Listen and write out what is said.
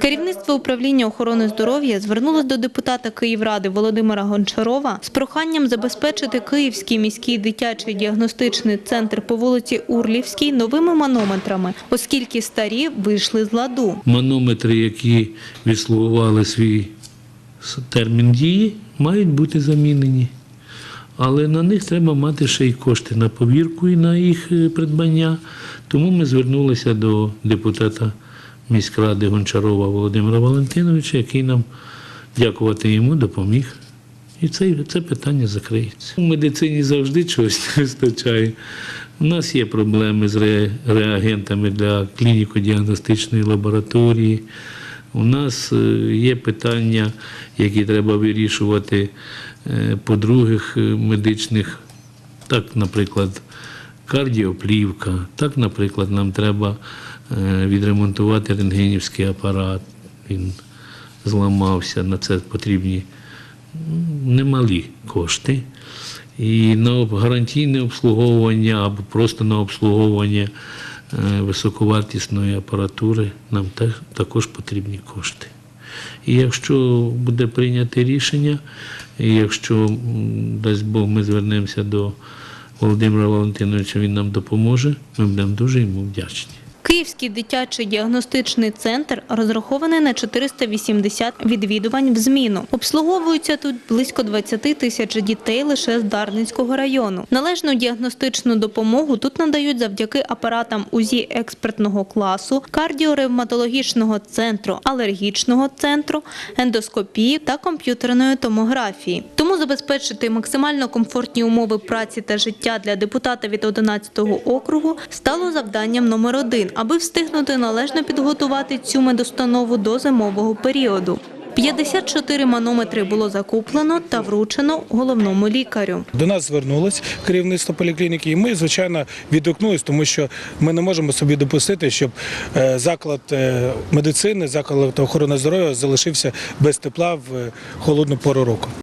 Керівництво управління охорони здоров'я звернулось до депутата Київради Володимира Гончарова з проханням забезпечити Київський міський дитячий діагностичний центр по вулиці Урлівській новими манометрами, оскільки старі вийшли з ладу. Манометри, які відслугували свій термін дії, мають бути замінені. Але на них треба мати ще й кошти на повірку і на їх е, придбання. Тому ми звернулися до депутата міськради Гончарова Володимира Валентиновича, який нам, дякувати йому, допоміг. І це, це питання закриється. У медицині завжди чогось не вистачає. У нас є проблеми з ре- реагентами для клініко-діагностичної лабораторії. У нас е, є питання, які треба вирішувати е, по других е, медичних, так, наприклад, кардіоплівка, так, наприклад, нам треба е, відремонтувати рентгенівський апарат. Він зламався, на це потрібні немалі кошти. І на гарантійне обслуговування або просто на обслуговування е, високовартісної апаратури нам також потрібні кошти. І якщо буде прийнято рішення, і якщо, дасть Бог, ми звернемося до Володимира Валентиновича, він нам допоможе, ми будемо дуже йому вдячні. Київський дитячий діагностичний центр розрахований на 480 відвідувань в зміну. Обслуговуються тут близько 20 тисяч дітей лише з Дарницького району. Належну діагностичну допомогу тут надають завдяки апаратам УЗІ експертного класу, кардіоревматологічного центру, алергічного центру, ендоскопії та комп'ютерної томографії. Тому забезпечити максимально комфортні умови праці та життя для депутата від 11-го округу стало завданням номер один, аби встигнути належно підготувати цю медустанову до зимового періоду. 54 манометри було закуплено та вручено головному лікарю. До нас звернулось керівництво поліклініки, і ми, звичайно, відгукнулись, тому що ми не можемо собі допустити, щоб е, заклад е, медицини, заклад охорони здоров'я залишився без тепла в е, холодну пору року.